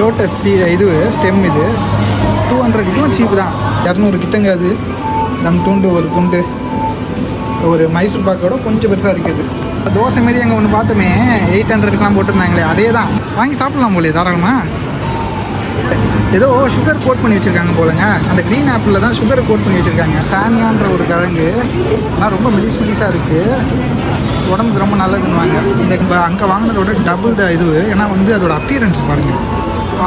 Lotus இது stem இது. Two hundred இதுவும் சீப்பு தான். இரநூறு கிட்டங்க அது. நம் துண்டு ஒரு துண்டு. ஒரு மைசூர் பாக்கோட கொஞ்சம் பெருசாக இருக்குது. தோசை மாரி அங்கே ஒன்று பார்த்தோமே. எயிட் ஹண்ட்ரடுக்குலாம் போட்டிருந்தாங்களே அதே தான். வாங்கி சாப்பிடலாம் போலே தாராளமாக ஏதோ சுகர் கோட் பண்ணி வச்சுருக்காங்க போலங்க. அந்த க்ரீன் ஆப்பிளில் தான் சுகர் கோட் பண்ணி வச்சுருக்காங்க. சானியான்ற ஒரு கிழங்கு. ஆனால் ரொம்ப மெலிஸ் மெலிஸாக இருக்குது உடம்புக்கு ரொம்ப நல்லதுன்னுவாங்க. இந்த அங்கே வாங்கினதோட டபுள் த இது. ஏன்னா வந்து அதோட அப்பியரன்ஸ் பாருங்கள்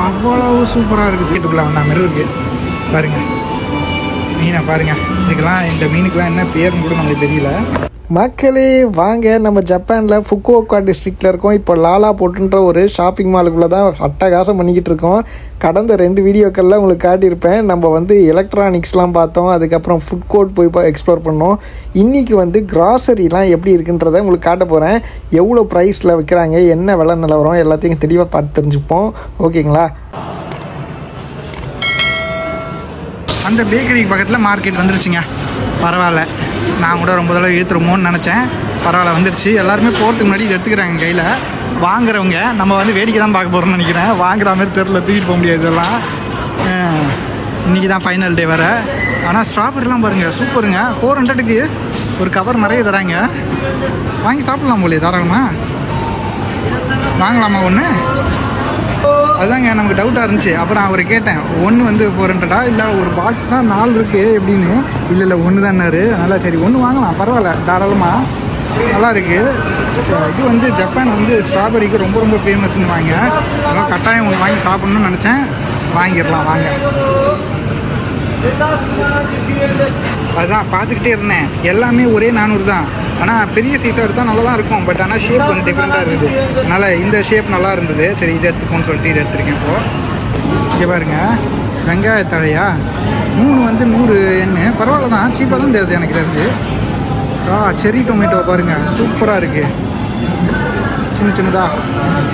அவ்வளவு சூப்பராக இருக்குது. வீட்டுக்குள்ளே வந்தால் மாதிரி இருக்குது பாருங்கள் மீனை பாருங்கள் இதுக்கெல்லாம் இந்த மீனுக்கெல்லாம் என்ன பேருன்னு கூட நமக்கு தெரியல. மக்களே வாங்க நம்ம ஜப்பானில் ஃபுக்குவோக்கா டிஸ்ட்ரிக்டில் இருக்கோம். இப்போ லாலா போட்டுன்ற ஒரு ஷாப்பிங் மாலுக்குள்ளே தான் அட்டகாசம் பண்ணிக்கிட்டு இருக்கோம். கடந்த ரெண்டு வீடியோக்களில் உங்களுக்கு காட்டியிருப்பேன். நம்ம வந்து எலக்ட்ரானிக்ஸ்லாம் பார்த்தோம். அதுக்கப்புறம் ஃபுட் கோர்ட் போய் எக்ஸ்ப்ளோர் பண்ணோம். இன்றைக்கி வந்து கிராசரிலாம் எப்படி இருக்குன்றதை உங்களுக்கு காட்ட போகிறேன் எவ்வளோ ப்ரைஸில் விற்கிறாங்க என்ன விலை நிலவரம் எல்லாத்தையும் தெளிவாக பார்த்து தெரிஞ்சுப்போம். ஓகேங்களா? அந்த பேக்கரிக்கு பக்கத்தில் மார்க்கெட் வந்துருச்சுங்க. பரவாயில்ல. நான் கூட ரொம்ப தடவை இழுத்துருமோன்னு நினச்சேன். பரவாயில்ல வந்துருச்சு. எல்லாருமே போகிறதுக்கு முன்னாடி எடுத்துக்கிறாங்க கையில். வாங்குறவங்க நம்ம வந்து வேடிக்கை தான் பார்க்க போகிறோம்னு நினைக்கிறேன். வாங்குற மாதிரி தெரில தூக்கிட்டு போக முடியாது இதெல்லாம். இன்றைக்கி இன்னைக்கு தான் ஃபைனல் டே வர ஆனால் ஸ்ட்ராபெரிலாம் பாருங்கள் சூப்பருங்க. ஃபோர் ஹண்ட்ரடுக்கு ஒரு கவர் நிறைய தராங்க. வாங்கி சாப்பிட்லாம் போலே தாராளமாக வாங்கலாமா ஒன்று அதுதாங்க நமக்கு டவுட்டாக இருந்துச்சு. அப்புறம் அவரை கேட்டேன் ஒன்று வந்து ஃபோர் ஹண்ட்ரடா இல்லை ஒரு பாக்ஸ் தான் நாலு இருக்கு? எப்படின்னு இல்லை இல்லை ஒன்று தான்னாரு அதனால் சரி ஒன்று வாங்கலாம் பரவாயில்ல தாராளமாக நல்லா இருக்கு. இது வந்து ஜப்பான் வந்து ஸ்ட்ராபெரிக்கு ரொம்ப ரொம்ப ஃபேமஸ்னு வாங்க அதனால் கட்டாயம் ஒன்று வாங்கி சாப்பிட்ணுன்னு நினச்சேன். வாங்கிடலாம் வாங்க. அதுதான் பார்த்துக்கிட்டே இருந்தேன். எல்லாமே ஒரே நானூறு தான். ஆனால் பெரிய சைஸாக எடுத்தால் நல்லா தான் இருக்கும். பட் ஆனால் ஷேப் வந்து டிஃப்ரெண்ட்டாக இருக்குது. அதனால் இந்த ஷேப் நல்லா இருந்தது. சரி இதை எடுத்துக்கோன்னு சொல்லிட்டு இதை எடுத்துருக்கேன் இப்போது இங்கே பாருங்க. வெங்காயத்தழையா மூணு வந்து நூறு எண்ணு பரவாயில்ல தான் சீப்பாக தான் தெரியுது எனக்கு தெரிஞ்சு. ஆ செரி டொமேட்டோ பாருங்கள் சூப்பராக இருக்குது சின்ன சின்னதாக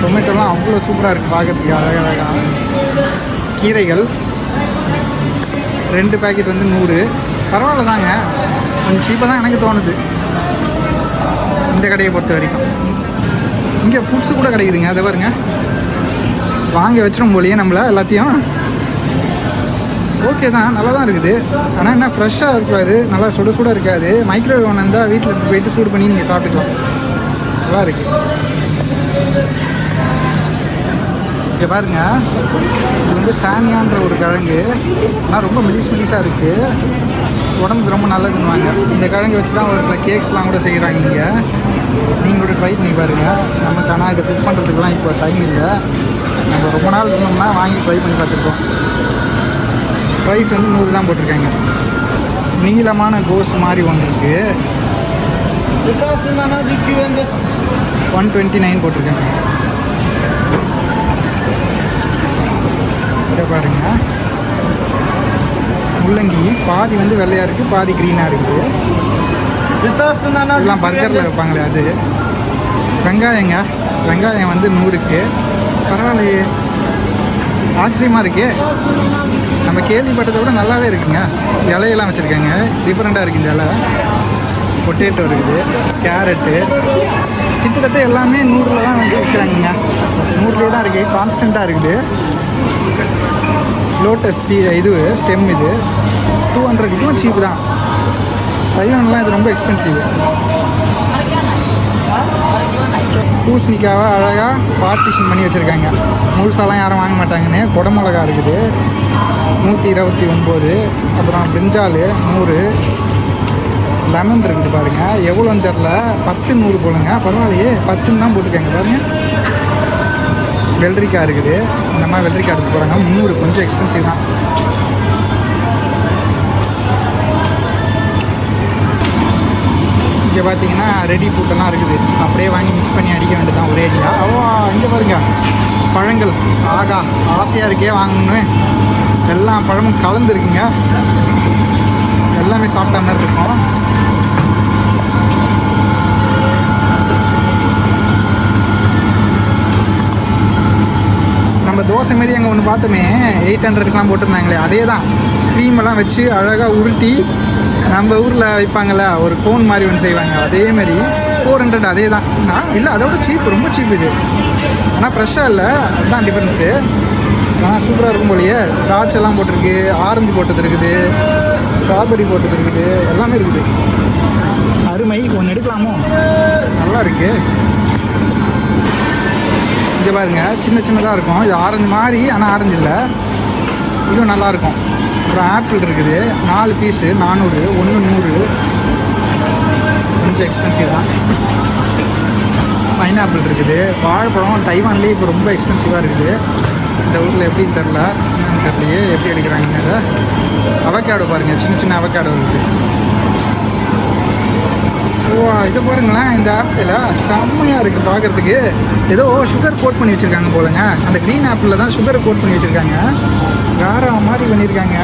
டொமேட்டோலாம் அவ்வளோ சூப்பராக இருக்குது பார்க்கறதுக்கு அழகழகாக கீரைகள். ரெண்டு பேக்கெட் வந்து நூறு. பரவாயில்ல தாங்க கொஞ்சம் சீப்பாக தான் எனக்கு தோணுது. இந்த கடையை பொறுத்த வரைக்கும். இங்கே ஃபுட்ஸு கூட கிடைக்குதுங்க. அதை பாருங்க. வாங்க வச்சிடும் போலியே நம்மளை எல்லாத்தையும். ஓகே தான். நல்லா தான் இருக்குது. ஆனால் என்ன ஃப்ரெஷ்ஷாக இருக்காது. நல்லா சுட சுட இருக்காது. மைக்ரோவேவ் ஒன்று இருந்தால் வீட்டில் போயிட்டு சூடு பண்ணி நீங்கள் சாப்பிட்டுக்கலாம். நல்லா இருக்குது இங்கே பாருங்க. இது வந்து சானியான்ற ஒரு கிழங்கு. ஆனால் ரொம்ப மெலிஸ் மெலிஸாக இருக்குது உடம்புக்கு ரொம்ப நல்லதுன்னுவாங்க. இந்த கிழங்கு வச்சு தான் ஒரு சில கேக்ஸ்லாம் கூட செய்கிறாங்க இங்கே. நீங்கள் கூட ட்ரை பண்ணி பாருங்கள் நமக்கு ஆனால் இதை குக் பண்ணுறதுக்குலாம் இப்போ டைம் இல்லை. நம்ம ரொம்ப நாள் இருந்தோம்னா வாங்கி ட்ரை பண்ணி பார்த்துருக்கோம் ப்ரைஸ் வந்து நூறு தான் போட்டிருக்காங்க. நீளமான கோஸ் மாதிரி ஒன்று இருக்குது ஒன் டுவெண்ட்டி நைன் போட்டிருக்காங்க. இதை பாருங்க. முள்ளங்கி பாதி வந்து வெள்ளையாக இருக்குது பாதி க்ரீனாக இருக்குது இதெல்லாம் பர்கரில் வைப்பாங்களே அது. வெங்காயங்க வெங்காயம் வந்து நூறுக்கு. பரவாயில்லையே. ஆச்சரியமாக இருக்கே. நம்ம கேள்விப்பட்டதை விட நல்லாவே இருக்குங்க. இலையெல்லாம் வச்சுருக்காங்க. டிஃப்ரெண்ட்டாக இருக்குது இந்த இலை. பொட்டேட்டோ இருக்குது கேரட்டு கிட்டத்தட்ட எல்லாமே நூறில் தான் வந்து விற்கிறாங்கங்க. நூறுலேயே தான் இருக்குது கான்ஸ்டண்ட்டாக இருக்குது. லோட்டஸ் சீ இது ஸ்டெம் இது. டூ ஹண்ட்ரட் இதுவும் சீப்பு தான். தைவான்லாம் இது ரொம்ப எக்ஸ்பென்சிவ் பூசணிக்காவை அழகாக பார்ட்டிஷன் பண்ணி வச்சுருக்காங்க. முழுசாலாம் யாரும் வாங்க மாட்டாங்கன்னு. குடமிளகா இருக்குது. நூற்றி இருபத்தி ஒம்பது அப்புறம் பிரிஞ்சால் நூறு. லெமன் இருக்குது பாருங்கள் எவ்வளோன்னு தெரில. பத்து நூறு போலுங்க. பரவாயில்லையே. பத்துன்னு தான் போட்டிருக்காங்க. பாருங்கள் வெள்ளரிக்காய் இருக்குது. இந்த மாதிரி வெள்ளரிக்காய் எடுத்து போகிறாங்க முந்நூறு கொஞ்சம் எக்ஸ்பென்சிவ் தான். இங்கே பார்த்தீங்கன்னா ரெடி ஃபுட்டெல்லாம் இருக்குது. அப்படியே வாங்கி மிக்ஸ் பண்ணி அடிக்க வேண்டியதான் ஒரே அடியாக ஓ இங்கே பாருங்க. பழங்கள். ஆகா ஆசையாக இருக்கே வாங்கணும்னு. எல்லா பழமும் கலந்துருக்குங்க எல்லாமே சாப்பிட்ட மாதிரி இருக்கும். நம்ம தோசை மாரி அங்கே ஒன்று பார்த்தோமே எயிட் ஹண்ட்ரட்லாம் போட்டிருந்தாங்களே அதே தான் க்ரீமெல்லாம் வச்சு அழகாக உருட்டி நம்ம ஊரில் வைப்பாங்கள்ல ஒரு கோன் மாதிரி ஒன்று செய்வாங்க அதே மாதிரி ஃபோர் ஹண்ட்ரட் அதே தான் நான் இல்லை அதோட சீப் ரொம்ப சீப் இது. ஆனால் ஃப்ரெஷ்ஷாக இல்லை அதுதான் டிஃப்ரென்ஸு ஆனால் சூப்பராக இருக்கும் போலயே. திராட்சை எல்லாம் போட்டிருக்கு ஆரஞ்சு போட்டது இருக்குது ஸ்ட்ராபெரி போட்டது இருக்குது எல்லாமே இருக்குது. அருமை ஒன்று எடுக்கலாமோ? நல்லா இருக்குது இங்கே பாருங்க சின்ன சின்னதாக இருக்கும். இது ஆரஞ்சு மாதிரி ஆனால் ஆரஞ்சு இல்லை. இதுவும் நல்லா இருக்கும் அப்புறம் ஆப்பிள் இருக்குது. நாலு பீஸு நானூறு ஒன்று நூறு. கொஞ்சம் எக்ஸ்பென்சிவ் தான். பைனாப்பிள் இருக்குது. வாழைப்பழம் தைவான்லேயே இப்போ ரொம்ப எக்ஸ்பென்சிவாக இருக்குது. இந்த ஊரில் எப்படின்னு தெரில என்னன்னு தெரியலையே. எப்படி எடுக்கிறாங்கன்னு அவக்காடோ பாருங்கள் சின்ன சின்ன அவக்காடோ இருக்குது ஓ இதை பாருங்களேன் இந்த ஆப்பிள் செம்மையாக இருக்குது பார்க்குறதுக்கு ஏதோ சுகர் கோட் பண்ணி வச்சுருக்காங்க போலங்க. அந்த க்ரீன் ஆப்பிளில் தான் சுகர் கோட் பண்ணி வச்சுருக்காங்க. காரம் மாதிரி பண்ணியிருக்காங்க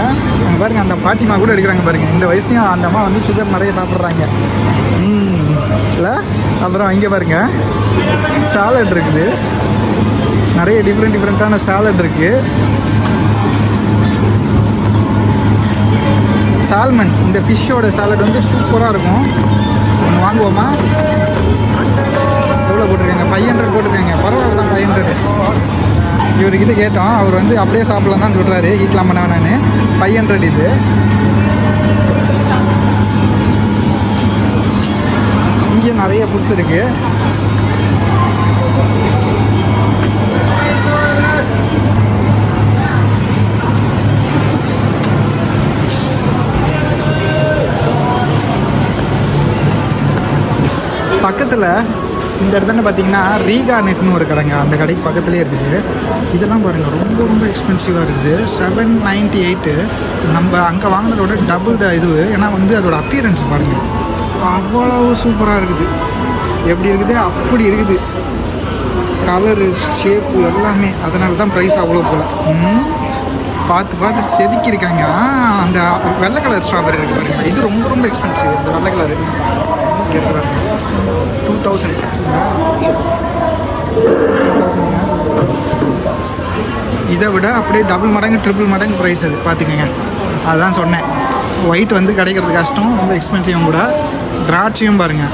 அங்கே பாருங்கள் அந்த பாட்டிமா கூட எடுக்கிறாங்க பாருங்கள் இந்த வயசுலையும் அந்த அம்மா வந்து சுகர் நிறைய சாப்பிட்றாங்க. ம் இல்லை அப்புறம் இங்கே பாருங்க சாலட் இருக்குது நிறைய டிஃப்ரெண்ட் டிஃப்ரெண்ட்டான சாலட் இருக்குது சால்மன் இந்த ஃபிஷ்ஷோட சாலட் வந்து சூப்பராக இருக்கும் வாங்குவோமா? எவ்வளோ போட்டிருக்காங்க? ஃபைவ் ஹண்ட்ரட் போட்டிருக்காங்க. பரவாயில்ல தான் ஃபைவ் ஹண்ட்ரட் இவர்கிட்ட கேட்டோம். அவர் வந்து அப்படியே சாப்பிடலாம் தான் சொல்கிறாரு ஹீட்லாம் பண்ண வேணான்னு ஃபைவ் ஹண்ட்ரட் இது. இங்கேயும் நிறைய புக்ஸ் இருக்குது பக்கத்தில் இந்த இடத்துல பார்த்தீங்கன்னா ரீகா நெட்னு ஒரு கடைங்க. அந்த கடைக்கு பக்கத்துலேயே இருக்குது. இதெல்லாம் பாருங்கள் ரொம்ப ரொம்ப எக்ஸ்பென்சிவாக இருக்குது. செவன் நைன்ட்டி எயிட்டு நம்ம அங்கே வாங்கினதோட டபுள் த இது. ஏன்னா வந்து அதோட அப்பியரன்ஸ் பாருங்கள் அவ்வளவு சூப்பராக இருக்குது. எப்படி இருக்குது? அப்படி இருக்குது. கலரு ஷேப்பு எல்லாமே. அதனால தான் ப்ரைஸ் அவ்வளோ போல். ம். பார்த்து பார்த்து செதுக்கியிருக்காங்க. அந்த வெள்ளை கலர் ஸ்ட்ராபெரி இருக்கு பாருங்க. இது ரொம்ப ரொம்ப எக்ஸ்பென்சிவ் அந்த வெள்ளை கலர் டூ தௌசண்ட் இதை விட அப்படியே டபுள் மடங்கு ட்ரிபிள் மடங்கு ப்ரைஸ் அது. பார்த்துக்கோங்க. அதுதான் சொன்னேன். ஒயிட் வந்து கிடைக்கிறது கஷ்டம் ரொம்ப எக்ஸ்பென்சிவும் கூட. திராட்சையும் பாருங்கள்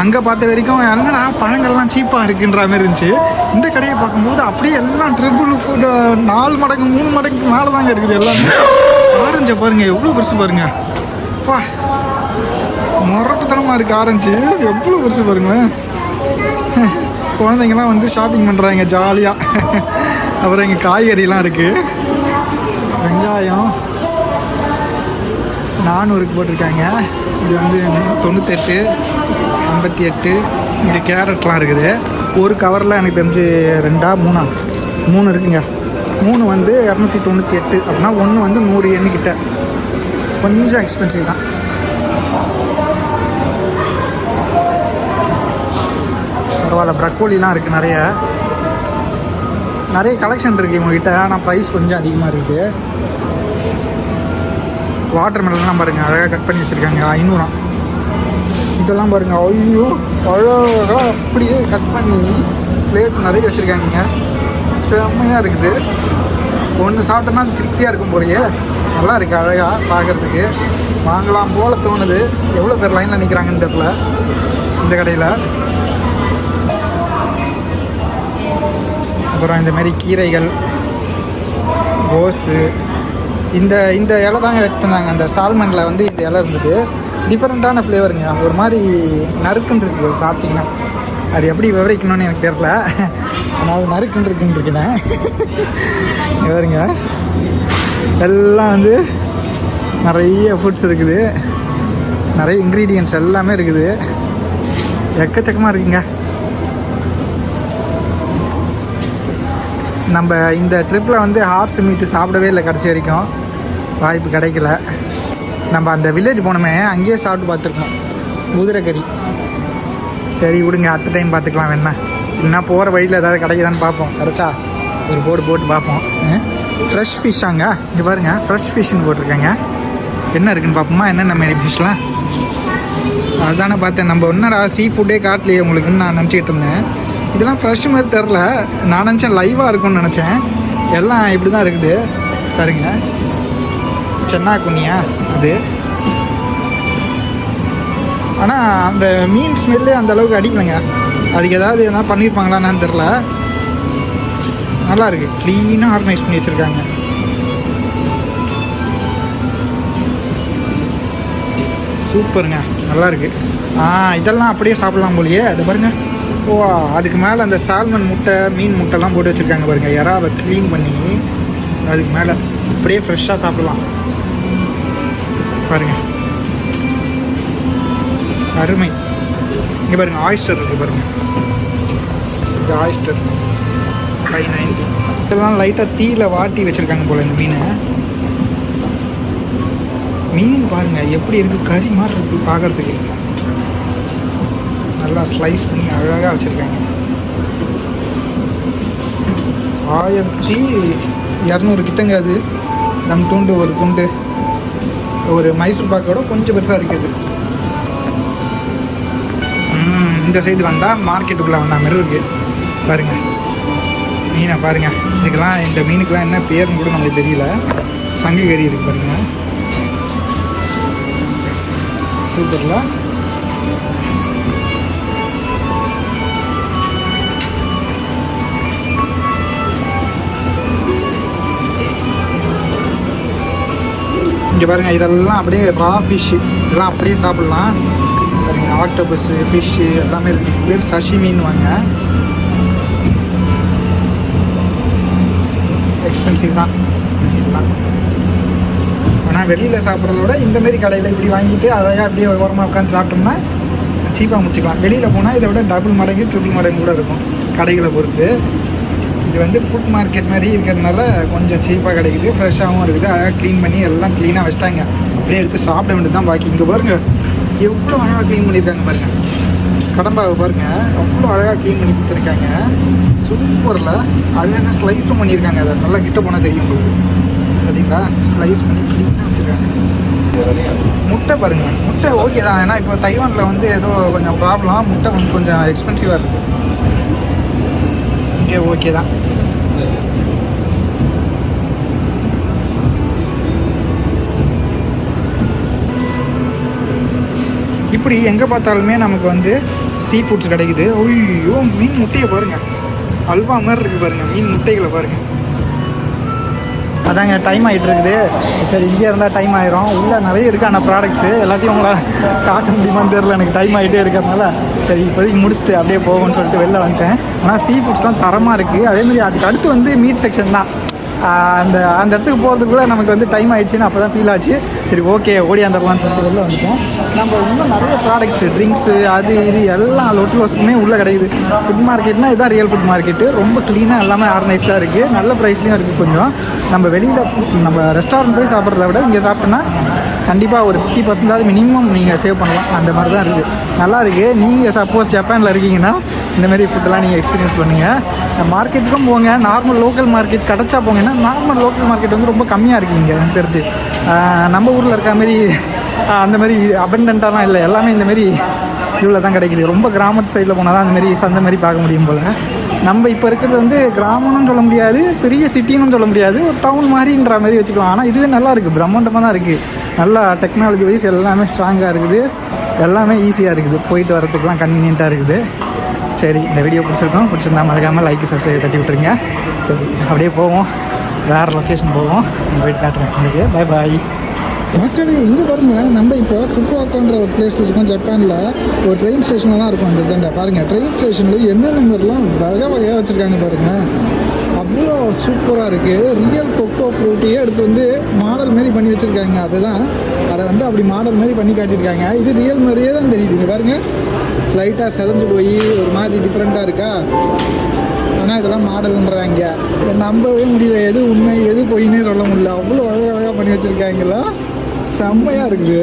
அங்கே பார்த்த வரைக்கும் என்னடா பழங்கள்லாம் சீப்பாக இருக்குன்ற மாதிரி இருந்துச்சு. இந்த கடையை பார்க்கும்போது அப்படியே எல்லாம் ட்ரிபிள் நாலு மடங்கு மூணு மடங்கு மேலே தாங்க இருக்குது எல்லாமே. ஆரஞ்சை பாருங்கள் எவ்வளோ பெருசு பாருங்கள் பா முரட்டுத்தனமாக இருக்குது ஆரஞ்சு. எவ்வளோ பெருசு பாருங்களேன். குழந்தைங்கலாம் வந்து ஷாப்பிங் பண்ணுறாங்க ஜாலியாக அப்புறம் இங்கே காய்கறிலாம் இருக்குது வெங்காயம் நானூறுக்கு போட்டிருக்காங்க. இது வந்து தொண்ணூத்தெட்டு ஐம்பத்தி எட்டு இங்கே கேரட்லாம் இருக்குது. ஒரு கவரில் எனக்கு தெரிஞ்சு ரெண்டா மூணா? மூணு இருக்குங்க. மூணு வந்து இரநூத்தி தொண்ணூற்றி எட்டு அப்படின்னா ஒன்று வந்து நூறு எண்ணிக்கிட்ட. கொஞ்சம் எக்ஸ்பென்சிவ் தான். பரவாயில்ல. ப்ரக்கோலிலாம் இருக்குது நிறைய. நிறைய கலெக்ஷன் இருக்குது இவங்ககிட்ட. ஆனால் ப்ரைஸ் கொஞ்சம் அதிகமாக இருக்குது வாட்டர் மெலன்லாம் பாருங்கள் அழகாக கட் பண்ணி வச்சுருக்காங்க. ஐநூறாம். இதெல்லாம் பாருங்கள் ஐயோ அழகாக அப்படியே கட் பண்ணி பிளேட் நிறைய வச்சுருக்காங்க. செம்மையாக இருக்குது. ஒன்று சாப்பிட்டோன்னா திருப்தியாக இருக்கும் போலயே. நல்லா இருக்குது அழகாக பார்க்குறதுக்கு வாங்கலாம் போல தோணுது. எவ்வளோ பேர் லைனில் நிற்கிறாங்கன்னு தெரில இந்த கடையில். அப்புறம் இந்த மாதிரி கீரைகள் கோஸு இந்த இந்த இலை தாங்க வச்சுருந்தாங்க அந்த சால்மனில் வந்து இந்த இலை இருந்தது. டிஃப்ரெண்ட்டான ஃப்ளேவருங்க ஒரு மாதிரி நறுக்குன்னு இருக்குது. சாப்பிட்டிங்கன்னா. அது எப்படி விவரிக்கணும்னு எனக்கு தெரில ஆனால் நறுக்குன்னு இருக்குன்னு இருக்கிறேன் வருங்க எல்லாம் வந்து நிறைய ஃபுட்ஸ் இருக்குது. நிறைய இன்க்ரீடியன்ட்ஸ் எல்லாமே இருக்குது. எக்கச்சக்கமாக இருக்குங்க. நம்ம இந்த ட்ரிப்பில் வந்து ஹார்ஸ் மீட்டு சாப்பிடவே இல்லை கடைசி வரைக்கும். வாய்ப்பு கிடைக்கல. நம்ம அந்த வில்லேஜ் போனோமே அங்கேயே சாப்பிட்டு பார்த்துருக்கோம். குதிரைக்கறி சரி விடுங்க அடுத்த டைம் பார்த்துக்கலாம் வேணா. இல்லைன்னா போகிற வழியில் ஏதாவது கிடைக்குதான்னு பார்ப்போம். கிடைச்சா ஒரு போர்டு போட்டு பார்ப்போம். ஃப்ரெஷ் ஃபிஷ்ஷாங்க இங்கே பாருங்க ஃப்ரெஷ் ஃபிஷ்னு போட்டிருக்காங்க. என்ன இருக்குன்னு பார்ப்போமா? என்னென்ன மாரி ஃபிஷ்லாம் அதுதானே பார்த்தேன். நம்ம என்னடா சீ ஃபுட்டே காட்டலையே உங்களுக்குன்னு நான் நினச்சிக்கிட்டு இருந்தேன். இதெல்லாம் ஃப்ரெஷ் மாதிரி தெரில நான் நினச்சேன் லைவாக இருக்கும்னு நினச்சேன். எல்லாம் இப்படி தான் இருக்குது. பாருங்க. சென்னா குன்னியா அது. ஆனால் அந்த மீன் ஸ்மெல்லு அந்த அளவுக்கு அடிக்கலைங்க. அதுக்கு ஏதாவது எதனா பண்ணியிருப்பாங்களான்னு தெரில நல்லா இருக்கு. க்ளீனாக ஆர்கனைஸ் பண்ணி வச்சுருக்காங்க. சூப்பருங்க. நல்லா இருக்கு. ஆ இதெல்லாம் அப்படியே சாப்பிடலாம் போலியே. அது பாருங்கள் ஓ அதுக்கு மேலே அந்த சால்மன் முட்டை மீன் முட்டைலாம் போட்டு வச்சுருக்காங்க பாருங்க. இறாவை க்ளீன் பண்ணி அதுக்கு மேலே அப்படியே ஃப்ரெஷ்ஷாக சாப்பிடலாம். பாருங்க. அருமை. இங்கே பாருங்க ஆயிஸ்டர் இருக்குது பாருங்க. இது ஆயிஸ்டர் ஃபைவ் நைன்டி இதெல்லாம் லைட்டாக தீயில வாட்டி வச்சுருக்காங்க போல் இந்த மீனை. மீன் பாருங்கள் எப்படி இருக்குது கறி மாதிரி இருக்குது பார்க்கறதுக்கு நல்லா ஸ்லைஸ் பண்ணி அழகாக வச்சுருக்காங்க. ஆயிரத்தி இரநூறு கிட்டங்க அது. நம் துண்டு ஒரு துண்டு. ஒரு மைசூர் பாக்கோட கொஞ்சம் பெருசாக இருக்குது. இந்த சைடு வந்தால் மார்க்கெட்டுக்குள்ளே வந்த மாதிரி இருக்கு. பாருங்க. மீனை பாருங்கள் இதுக்கெல்லாம் இந்த மீனுக்கெலாம் என்ன பேர்னு கூட நமக்கு தெரியல. சங்கு கறி இருக்கு பாருங்கள் சூப்பர்ல. இங்கே பாருங்கள் இதெல்லாம் அப்படியே ரா ஃபிஷ்ஷு இதெல்லாம் அப்படியே சாப்பிட்லாம். பாருங்க ஆக்டோபஸ்ஸு ஃபிஷ்ஷு எல்லாமே இருக்கு. பேர் மீன் வாங்க எக்ஸ்பென்சிவ் தான். இதெல்லாம் ஆனால் வெளியில் சாப்பிட்றத விட இந்தமாரி கடையில் இப்படி வாங்கிட்டு அழகாக அப்படியே ஓரமாக உட்காந்து சாப்பிட்டோம்னா சீப்பாக முடிச்சுக்கலாம். வெளியில் போனால் இதை விட டபுள் மடங்கு ட்ரிபிள் மடங்கு கூட இருக்கும் கடைகளை பொறுத்து. இது வந்து ஃபுட் மார்க்கெட் மாதிரி இருக்கிறதுனால கொஞ்சம் சீப்பாக கிடைக்குது ஃப்ரெஷ்ஷாகவும் இருக்குது. அழகாக க்ளீன் பண்ணி எல்லாம் க்ளீனாக வச்சிட்டாங்க. அப்படியே எடுத்து சாப்பிட வேண்டியது தான் பாக்கி. இங்கே பாருங்கள் எவ்வளோ அழகாக க்ளீன் பண்ணியிருக்காங்க பாருங்கள் கடம்பாவை பாருங்கள் அவ்வளோ அழகாக க்ளீன் பண்ணி கொடுத்துருக்காங்க. சூப்பரில் அழகாக ஸ்லைஸும் பண்ணியிருக்காங்க. அதை நல்லா கிட்ட போனால் தெரியும் உங்களுக்கு. பார்த்தீங்களா ஸ்லைஸ் பண்ணி க்ளீனாக வச்சுருக்காங்க. முட்டை பாருங்கள் முட்டை ஓகே தான். ஏன்னா இப்போ தைவானில் வந்து ஏதோ கொஞ்சம் ப்ராப்ளம் முட்டை கொஞ்சம் எக்ஸ்பென்சிவாக இருக்குது ஓகே ஓகே தான். இப்படி எங்கே பார்த்தாலுமே நமக்கு வந்து சீ ஃபுட்ஸ் கிடைக்குது. ஐயோ மீன் முட்டையை பாருங்க. அல்வா மாதிரி இருக்குது பாருங்க மீன் முட்டைகளை பாருங்க. அதாங்க டைம் ஆகிட்டு இருக்குது சரி இங்கே இருந்தால் டைம் ஆயிரும். உள்ளே நிறைய இருக்குது ஆனால் ப்ராடக்ட்ஸு எல்லாத்தையும் உங்களால் காட்ட முடியுமான்னு தெரியல. எனக்கு டைம் ஆகிட்டே இருக்கிறதுனால. சரி இப்போதைக்கு முடிச்சுட்டு அப்படியே போகும்னு சொல்லிட்டு வெளில வந்துட்டேன். ஆனால் சீ ஃபுட்ஸ்லாம் தரமாக இருக்குது அதேமாதிரி அதுக்கு அடுத்து வந்து மீட் செக்ஷன் தான். அந்த அந்த இடத்துக்கு போகிறதுக்குள்ளே நமக்கு வந்து டைம் ஆயிடுச்சுன்னு அப்போ தான் ஃபீல் ஆச்சு. சரி ஓகே ஓடியாந்துடலாம்னு சொல்லிட்டு வெளில வந்துட்டோம். நம்ம இன்னும் நிறைய ப்ராடக்ட்ஸு ட்ரிங்க்ஸு அது இது எல்லாம் லொட்டிலோஸுக்குமே உள்ளே கிடைக்குது. ஃபுட் மார்க்கெட்னா இதுதான் ரியல் ஃபுட் மார்க்கெட்டு ரொம்ப க்ளீனாக எல்லாமே ஆர்கனைஸ்டாக இருக்குது நல்ல ப்ரைஸ்லேயும் இருக்குது கொஞ்சம். நம்ம வெளியில் நம்ம ரெஸ்டாரண்ட் போய் சாப்பிட்றத விட இங்கே சாப்பிட்டோன்னா கண்டிப்பாக ஒரு ஃபிஃப்டி பர்சன்டாவது மினிமம் நீங்கள் சேவ் பண்ணலாம். அந்த மாதிரி தான் இருக்குது நல்லா இருக்குது நீங்கள் சப்போஸ் ஜப்பானில் இருக்கீங்கன்னா இந்தமாரி ஃபுட்டெல்லாம் நீங்கள் எக்ஸ்பீரியன்ஸ் பண்ணுங்கள் மார்க்கெட்டுக்கும் போங்க நார்மல் லோக்கல் மார்க்கெட் கிடச்சா போங்கன்னா நார்மல் லோக்கல் மார்க்கெட் வந்து ரொம்ப கம்மியாக இருக்குது இங்கே எனக்கு தெரிஞ்சு. நம்ம ஊரில் இருக்க மாதிரி அந்த மாதிரி அபண்டன்ட்டாலாம் இல்லை எல்லாமே இந்த மாதிரி இவ்வளோ தான் கிடைக்குது. ரொம்ப கிராமத்து சைடில் போனால் தான் அந்த மாதிரி சந்தை மாதிரி பார்க்க முடியும் போல். நம்ம இப்போ இருக்கிறது வந்து கிராமம்னு சொல்ல முடியாது பெரிய சிட்டின்னு சொல்ல முடியாது ஒரு டவுன் மாதிரின்ற மாதிரி வச்சுக்கலாம். ஆனால் இதுவே நல்லா இருக்குது பிரம்மாண்டமாக தான் இருக்குது நல்லா டெக்னாலஜி வைஸ் எல்லாமே ஸ்ட்ராங்காக இருக்குது. எல்லாமே ஈஸியாக இருக்குது. போயிட்டு வரத்துக்குலாம் கன்வீனியண்ட்டாக இருக்குது. சரி இந்த வீடியோ பிடிச்சிருக்கோம். பிடிச்சிருந்தா மறக்காமல் லைக் சப்ஸ்கிரைப் தட்டி விட்டுருங்க. சரி அப்படியே போவோம். வேறு லொக்கேஷன் போவோம். போயிட்டு காட்டுறேன் உங்களுக்கு பை பாய் மக்களே இங்கே பாருங்களேன் நம்ம இப்போ ஃபுக்குவாக்கான்ற ஒரு பிளேஸில் இருக்கோம். ஜப்பானில் ஒரு ட்ரெயின் ஸ்டேஷனில் தான் இருக்கும். அந்த இதாண்ட பாருங்கள் ட்ரெயின் ஸ்டேஷனில் என்னென்ன மாதிரிலாம் வகை வகையாக வச்சுருக்காங்க பாருங்கள் அவ்வளோ சூப்பராக இருக்குது ரியல் கொக்கோ ஃப்ரூட்டியே எடுத்து வந்து மாடல் மாரி பண்ணி வச்சுருக்காங்க. அதுதான். அதை வந்து அப்படி மாடல் மாதிரி பண்ணி காட்டியிருக்காங்க. இது ரியல் மாதிரியே தான் தெரியுது. இங்கே பாருங்கள் லைட்டாக செதஞ்சு போய் ஒரு மாதிரி டிஃப்ரெண்ட்டாக இருக்கா? ஆனால் இதெல்லாம் மாடல்ன்றாங்க. நம்பவே முடியல. எது உண்மை எது பொய்னே சொல்ல முடியல. அவ்வளோ அழகாக அழகாக பண்ணி வச்சுருக்காங்களா? செம்மையாக இருக்குது.